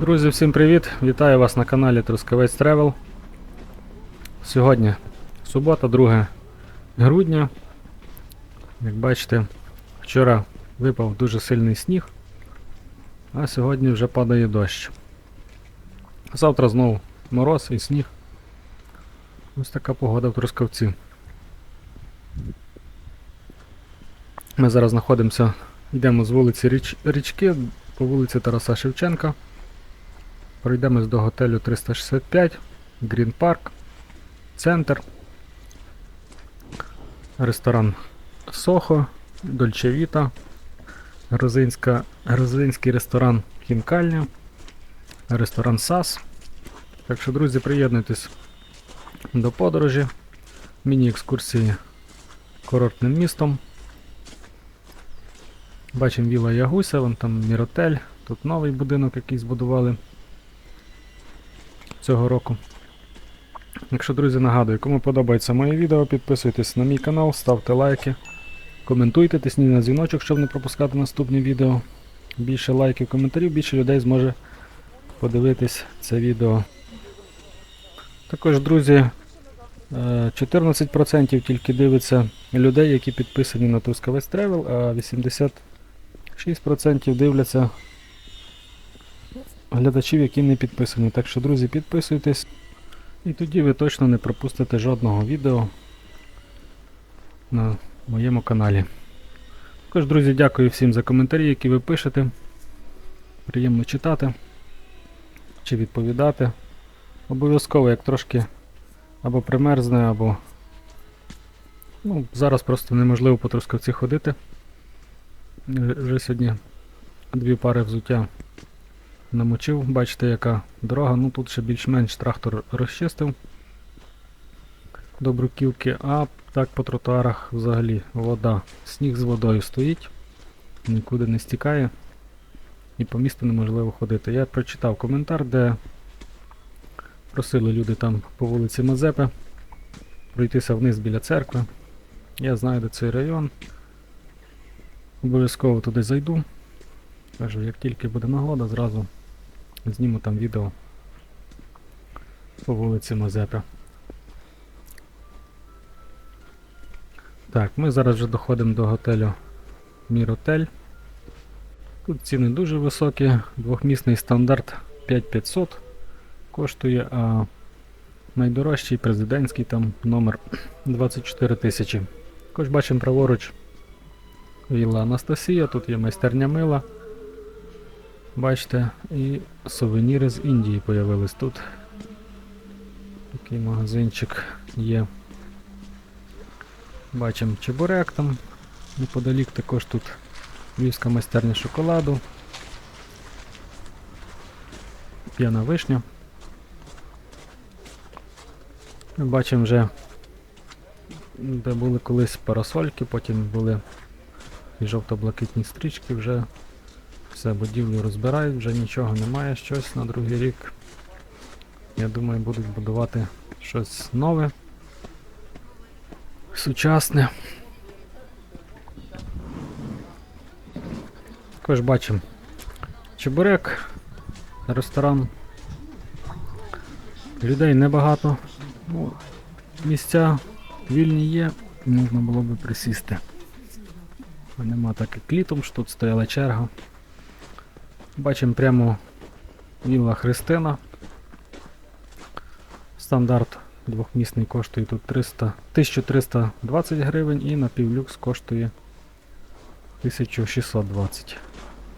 Друзі, всім привіт! Вітаю вас на каналі Трускавець Travel. Сьогодні субота, 2 грудня. Як бачите, вчора випав дуже сильний сніг, а сьогодні вже падає дощ. Завтра знову мороз і сніг. Ось така погода в Трускавці. Ми зараз знаходимося, йдемо з вулиці Річ, Річки по вулиці Тараса Шевченка. Пройдемось до готелю 365, Green Park, центр, ресторан Сохо, Дольче Віта, грузинська, грузинський ресторан Хінкальня, ресторан САС. Так що, друзі, приєднуйтесь до подорожі, міні-екскурсії курортним містом. Бачимо Віла Ягуся, вон там Міротель, тут новий будинок, який збудували цього року. Якщо, друзі, нагадую, кому подобається моє відео, підписуйтесь на мій канал, ставте лайки, коментуйте, тисніть на дзвіночок, щоб не пропускати наступні відео. Більше лайків, коментарів, більше людей зможе подивитись це відео. Також, друзі, е, 14% тільки дивиться людей, які підписані на Трускавець Travel, а 86% дивляться глядачів, які не підписані. Так що, друзі, підписуйтесь. І тоді ви точно не пропустите жодного відео на моєму каналі. Також, друзі, дякую всім за коментарі, які ви пишете. Приємно читати чи відповідати. Обов'язково, як трошки або примерзне, або. Ну, зараз просто неможливо по трускавці ходити. Е, Вже сьогодні дві пари взуття намочив, бачите, яка дорога. Ну тут ще більш-менш трактор розчистив до бруківки, а так по тротуарах взагалі вода. Сніг з водою стоїть, нікуди не стікає і по місту неможливо ходити. Я прочитав коментар, де просили люди там по вулиці Мазепи пройтися вниз біля церкви. Я знаю, де цей район. Обов'язково туди зайду. Кажу, як тільки буде нагода, зразу зніму там відео по вулиці Мазепи. Так, ми зараз вже доходимо до готелю Міротель. Тут ціни дуже високі, двохмісний стандарт 5500 коштує, а найдорожчий президентський там номер 24 тисячі. Також бачимо праворуч Вілла Анастасія, тут є майстерня мила. Бачите, і сувеніри з Індії появились тут. Такий магазинчик є. Бачимо чебурек там. Неподалік також тут львівська майстерня шоколаду. П'яна вишня. Бачимо вже, де були колись парасольки, потім були і жовто-блакитні стрічки вже. Все, будівлю розбирають, вже нічого немає, щось на другий рік. Я думаю, будуть будувати щось нове, сучасне. Також бачимо чебурек, ресторан. Людей небагато. Ну, місця вільні є, можна було би присісти. Нема так як літом, що тут стояла черга. Бачимо прямо вілла Христина. Стандарт двохмісний коштує тут 300, 1320 гривень і напівлюкс коштує 1620.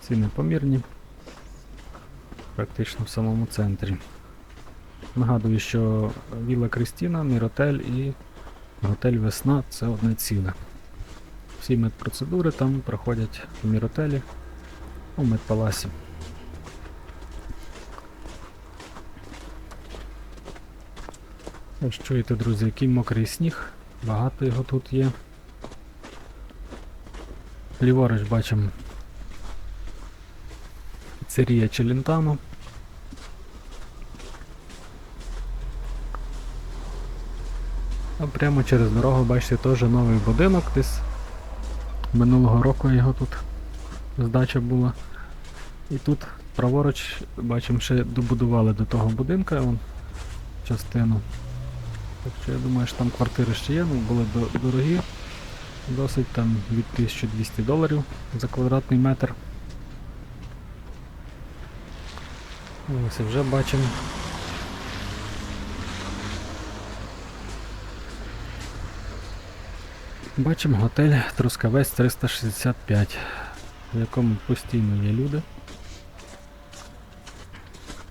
Ціни помірні. Практично в самому центрі. Нагадую, що Вілла Кристіна, Міротель і готель Весна це одне ціле. Всі медпроцедури там проходять в Міротелі у медпаласі. Ось чуєте, друзі, який мокрий сніг, багато його тут є. Ліворуч бачимо піцерія Челентано. А прямо через дорогу бачите теж новий будинок десь. Минулого року його тут здача була. І тут праворуч, бачимо, ще добудували до того будинка частину. Так що я думаю, що там квартири ще є, ну були дорогі. Досить там від 1200 доларів за квадратний метр. Ось вже бачимо. Бачимо готель Трускавець 365, в якому постійно є люди.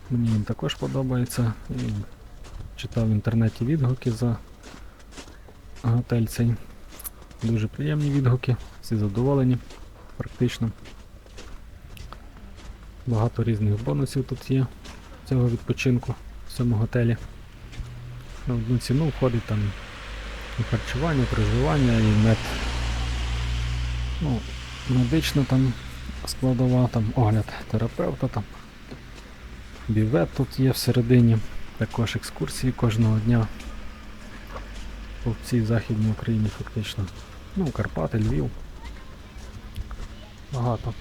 Мені він також подобається. І читав в інтернеті відгуки за готель цей. Дуже приємні відгуки, всі задоволені практично. Багато різних бонусів тут є цього відпочинку в цьому готелі. На одну ціну входить там і харчування, і проживання, і мед. Ну, медична там складова, там огляд терапевта, там бівет тут є всередині, також екскурсії кожного дня по всій Західній Україні фактично. Ну, Карпати, Львів. Багато.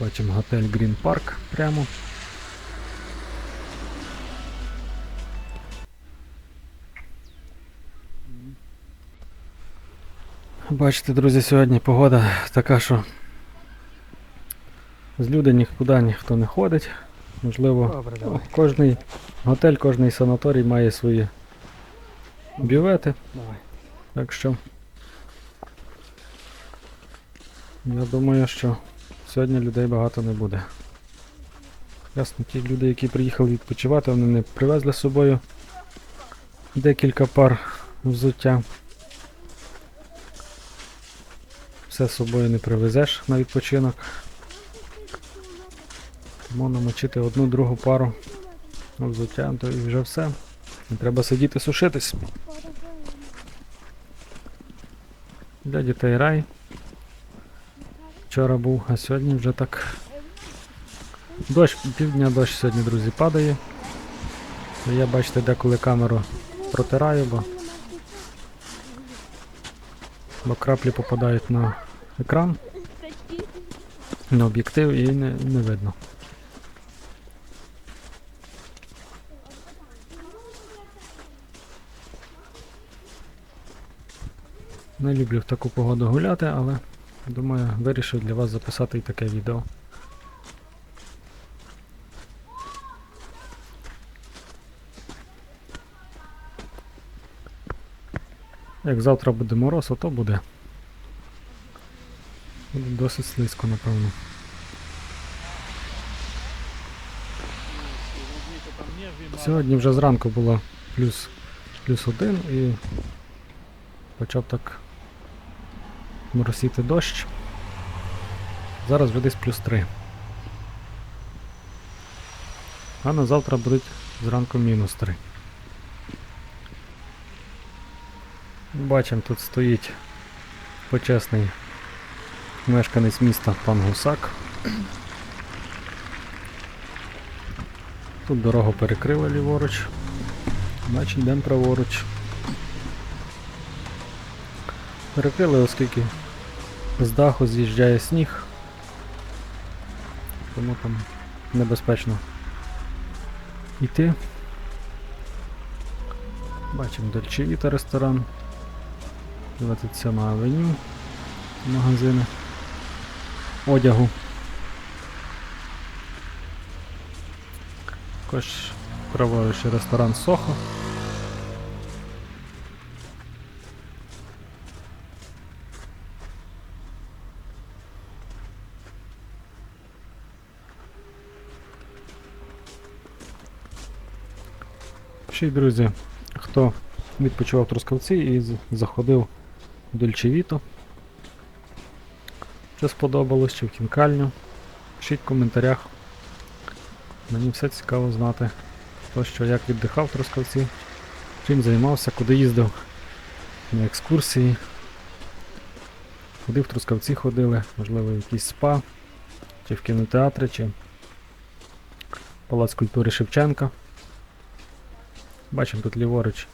Бачимо готель Green Park прямо. Бачите, друзі, сьогодні погода така, що з люди нікуди ніхто не ходить. Можливо, Добре, давай. кожний готель, кожний санаторій має свої бювети. Давай. Так що. Я думаю, що сьогодні людей багато не буде. Ясно, ті люди, які приїхали відпочивати, вони не привезли з собою декілька пар взуття. Все з собою не привезеш на відпочинок. Тому намочити одну другу пару взуття, то і вже все. Не треба сидіти сушитись. Для дітей рай. Вчора був, а сьогодні вже так. Дощ, півдня дощ сьогодні, друзі, падає. Я бачите, деколи камеру протираю, бо, бо краплі попадають на екран, на об'єктив і не, не видно. Не люблю в таку погоду гуляти, але думаю, вирішив для вас записати і таке відео. Як завтра буде мороз, то буде. Буде досить слизько, напевно. Сьогодні вже зранку було плюс, плюс один і почав так моросіти дощ. Зараз вже десь плюс 3. А на завтра будуть зранку мінус 3. Бачимо, тут стоїть почесний мешканець міста пан Гусак. Тут дорогу перекрили ліворуч. Значить йдемо праворуч. Перекрили, оскільки з даху з'їжджає сніг. Тому там небезпечно йти. Бачимо Дольчевіта ресторан. 27 авеню. Магазини. Одягу. Також праворуч ресторан Сохо. Ще друзі, хто відпочивав Трускавці і заходив в Дольчевіто. Що сподобалось, чи в кінкальню. Пишіть в коментарях. Мені все цікаво знати, хто що як віддихав в Трускавці, чим займався, куди їздив на екскурсії. Куди в Трускавці ходили, можливо, в якийсь спа, чи в кінотеатри, чи Палац культури Шевченка. Бачимо тут ліворуч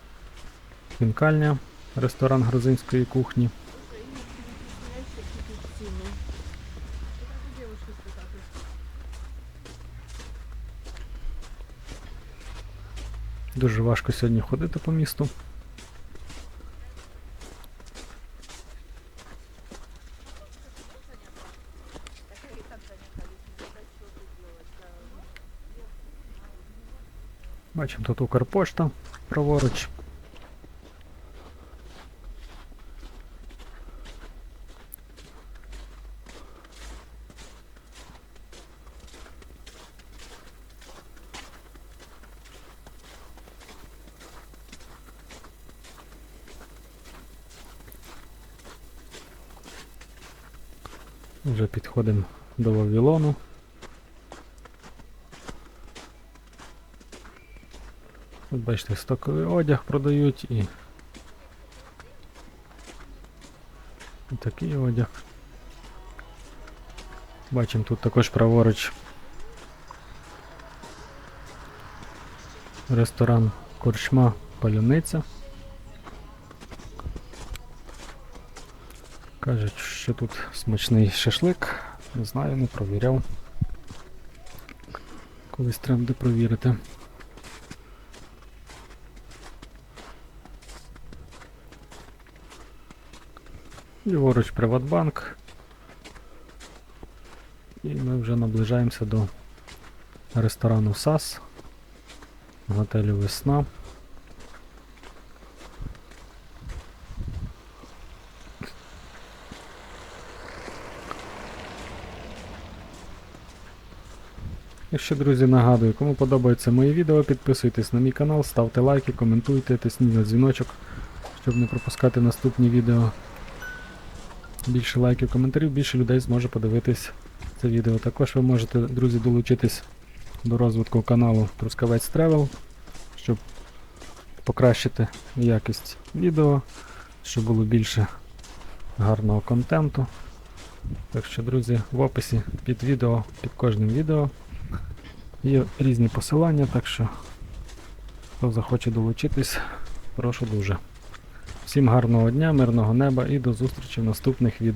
хінкальня, ресторан грузинської кухні. Дуже важко сьогодні ходити по місту. Бачимо тут Укрпошта праворуч. Вже підходимо до Вавилону. Тут бачите, стоковий одяг продають і, і такий одяг. Бачимо тут також праворуч ресторан Корчма Паляниця. Кажуть, що тут смачний шашлик. Не знаю, не провіряв. Колись треба буде провірити. Ліворуч Приватбанк. І ми вже наближаємося до ресторану САС, готелю Весна. Ще, друзі, нагадую, кому подобаються мої відео, підписуйтесь на мій канал, ставте лайки, коментуйте, тисніть на дзвіночок, щоб не пропускати наступні відео. Більше лайків, коментарів, більше людей зможе подивитись це відео. Також ви можете, друзі, долучитись до розвитку каналу Трускавець Тревел, щоб покращити якість відео, щоб було більше гарного контенту. Так що, друзі, в описі під відео, під кожним відео є різні посилання, так що хто захоче долучитись, прошу дуже. Всім гарного дня, мирного неба і до зустрічі в наступних відео.